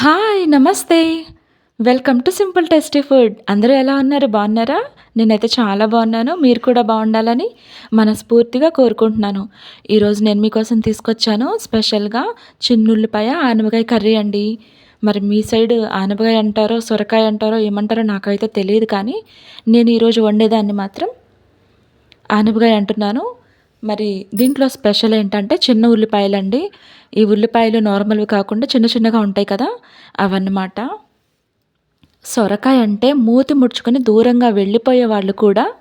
Hi నమస్తే. Welcome to simple tasty food. అందరూ ఎలా ఉన్నారు? బాగున్నారా? నేనైతే చాలా బాగున్నాను. మీరు కూడా బాగుండాలని మనస్ఫూర్తిగా కోరుకుంటున్నాను. ఈరోజు నేను మీకోసం తీసుకొచ్చాను స్పెషల్గా చిన్నుల్లిపాయ ఆనపకాయ కర్రీ అండి. మరి మీ సైడ్ ఆనపకాయ అంటారో సొరకాయ అంటారో ఏమంటారో నాకైతే తెలియదు కానీ నేను ఈరోజు వండేదాన్ని మాత్రం ఆనపకాయ అంటున్నాను. మరి దీంట్లో స్పెషల్ ఏంటంటే చిన్న ఉల్లిపాయలండి. ఈ ఉల్లిపాయలు నార్మల్వి కాకుండా చిన్న చిన్నగా ఉంటాయి కదా అవన్నమాట. సొరకాయ అంటే మూతి ముడుచుకొని దూరంగా వెళ్ళిపోయే వాళ్ళు కూడా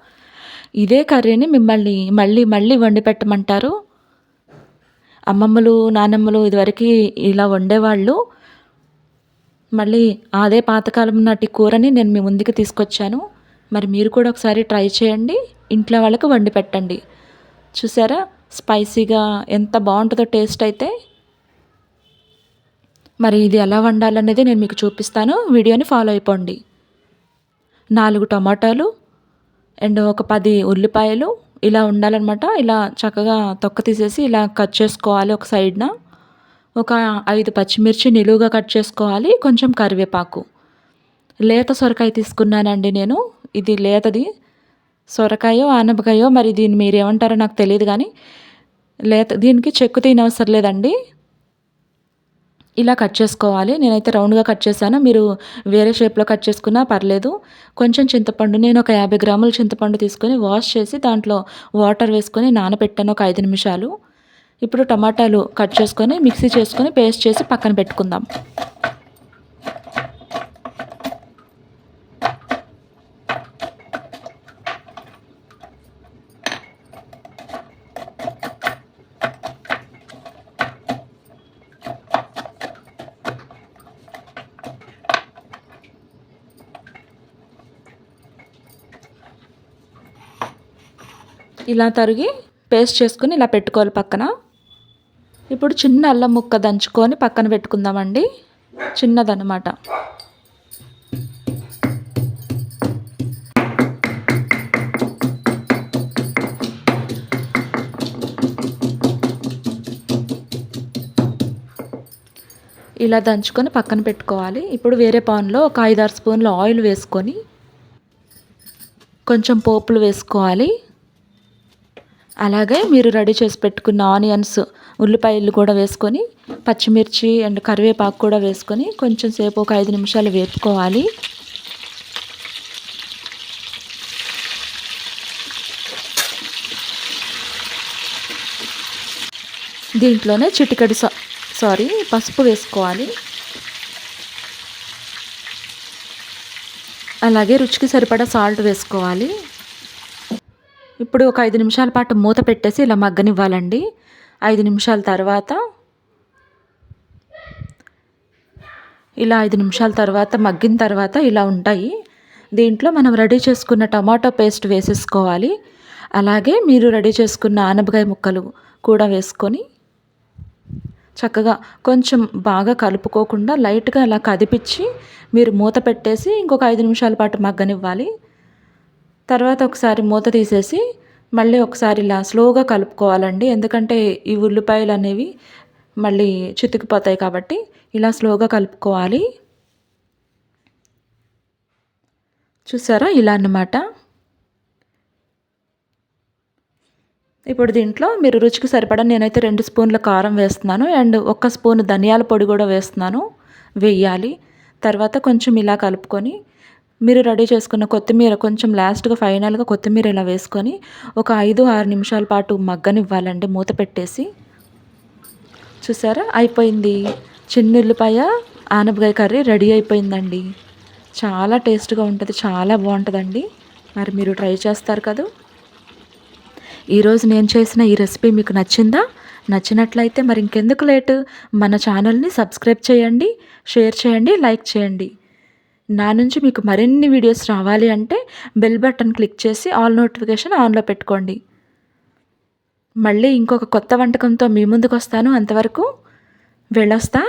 ఇదే కర్రీని మిమ్మల్ని మళ్ళీ మళ్ళీ వండి పెట్టమంటారు. అమ్మమ్మలు నానమ్మలు ఇదివరకు ఇలా వండేవాళ్ళు. మళ్ళీ అదే పాతకాలం నాటి కూరని నేను మీ ముందుకు తీసుకొచ్చాను. మరి మీరు కూడా ఒకసారి ట్రై చేయండి. ఇంట్లో వాళ్ళకి వండి పెట్టండి. చూసారా? స్పైసీగా ఎంత బాగుంటుందో టేస్ట్ అయితే. మరి ఇది ఎలా వండాలనేది నేను మీకు చూపిస్తాను. వీడియోని ఫాలో అయిపోండి. నాలుగు టమాటాలు అండ్ ఒక పది ఉల్లిపాయలు ఇలా ఉండాలన్నమాట. ఇలా చక్కగా తొక్క తీసేసి ఇలా కట్ చేసుకోవాలి ఒక సైడ్న. ఒక ఐదు పచ్చిమిర్చి నిలువుగా కట్ చేసుకోవాలి కొంచెం కరివేపాకు. లేత సొరకాయ తీసుకున్నానండి నేను. ఇది లేతది. సొరకాయో ఆనపకాయో మరి దీన్ని మీరు ఏమంటారో నాకు తెలియదు కానీ లేత దీనికి చెక్కు తినవసరం లేదండి. ఇలా కట్ చేసుకోవాలి. నేనైతే రౌండ్గా కట్ చేశాను. మీరు వేరే షేప్లో కట్ చేసుకున్నా పర్లేదు. కొంచెం చింతపండు నేను ఒక యాభై గ్రాముల చింతపండు తీసుకొని వాష్ చేసి దాంట్లో వాటర్ వేసుకొని నానబెట్టాను ఒక ఐదు నిమిషాలు. ఇప్పుడు టమాటాలు కట్ చేసుకొని మిక్సీ చేసుకొని పేస్ట్ చేసి పక్కన పెట్టుకుందాం. ఇలా తరిగి పేస్ట్ చేసుకుని ఇలా పెట్టుకోవాలి పక్కన. ఇప్పుడు చిన్న అల్లం ముక్క దంచుకొని పక్కన పెట్టుకుందామండి. చిన్నదనమాట ఇలా దంచుకొని పక్కన పెట్టుకోవాలి. ఇప్పుడు వేరే పాన్లో ఒక ఐదారు స్పూన్లు ఆయిల్ వేసుకొని కొంచెం పోపులు వేసుకోవాలి. అలాగే మీరు రెడీ చేసి పెట్టుకున్న ఆనియన్స్ ఉల్లిపాయలు కూడా వేసుకొని పచ్చిమిర్చి అండ్ కరివేపాకు కూడా వేసుకొని కొంచెం సేపు ఒక ఐదు నిమిషాలు వేపుకోవాలి. దీంట్లోనే చిటికడి సారీ పసుపు వేసుకోవాలి. అలాగే రుచికి సరిపడా సాల్ట్ వేసుకోవాలి. ఇప్పుడు ఒక ఐదు నిమిషాల పాటు మూత పెట్టేసి ఇలా మగ్గనివ్వాలండి. ఐదు నిమిషాల తర్వాత ఇలా ఐదు నిమిషాల తర్వాత మగ్గిన తర్వాత ఇలా ఉంటాయి. దీంట్లో మనం రెడీ చేసుకున్న టమాటో పేస్ట్ వేసేసుకోవాలి. అలాగే మీరు రెడీ చేసుకున్న ఆనపకాయ ముక్కలు కూడా వేసుకొని చక్కగా కొంచెం బాగా కలుపుకోకుండా లైట్గా అలా కదిపించి మీరు మూత పెట్టేసి ఇంకొక ఐదు నిమిషాల పాటు మగ్గనివ్వాలి. తర్వాత ఒకసారి మూత తీసేసి మళ్ళీ ఒకసారి ఇలా స్లోగా కలుపుకోవాలండి. ఎందుకంటే ఈ ఉల్లిపాయలు అనేవి మళ్ళీ చితికిపోతాయి కాబట్టి ఇలా స్లోగా కలుపుకోవాలి. చూసారా? ఇలా అన్నమాట. ఇప్పుడు దీంట్లో మీరు రుచికి సరిపడా నేనైతే రెండు స్పూన్ల కారం వేస్తున్నాను. అండ్ ఒక్క స్పూన్ ధనియాల పొడి కూడా వేస్తున్నాను. వేయాలి. తర్వాత కొంచెం ఇలా కలుపుకొని మీరు రెడీ చేసుకున్న కొత్తిమీర కొంచెం లాస్ట్గా ఫైనల్గా కొత్తిమీర ఇలా వేసుకొని ఒక ఐదు ఆరు నిమిషాల పాటు మగ్గనివ్వాలండి. మూత పెట్టేసి. చూసారా? అయిపోయింది. చిన్నుల్లిపాయ ఆనపకాయ కర్రీ రెడీ అయిపోయిందండి. చాలా టేస్ట్గా ఉంటుంది చాలా బాగుంటుందండి. మరి మీరు ట్రై చేస్తారు కదా? ఈరోజు నేను చేసిన ఈ రెసిపీ మీకు నచ్చిందా? నచ్చినట్లయితే మరి ఇంకెందుకు లేటు? మన ఛానల్ని సబ్స్క్రైబ్ చేయండి షేర్ చేయండి లైక్ చేయండి. నా నుంచి మీకు మరిన్ని వీడియోస్ రావాలి అంటే బెల్ బటన్ క్లిక్ చేసి ఆల్ నోటిఫికేషన్ ఆన్లో పెట్టుకోండి. మళ్ళీ ఇంకొక కొత్త వంటకంతో మీ ముందుకు వస్తాను అంతవరకు వెళ్ళొస్తా.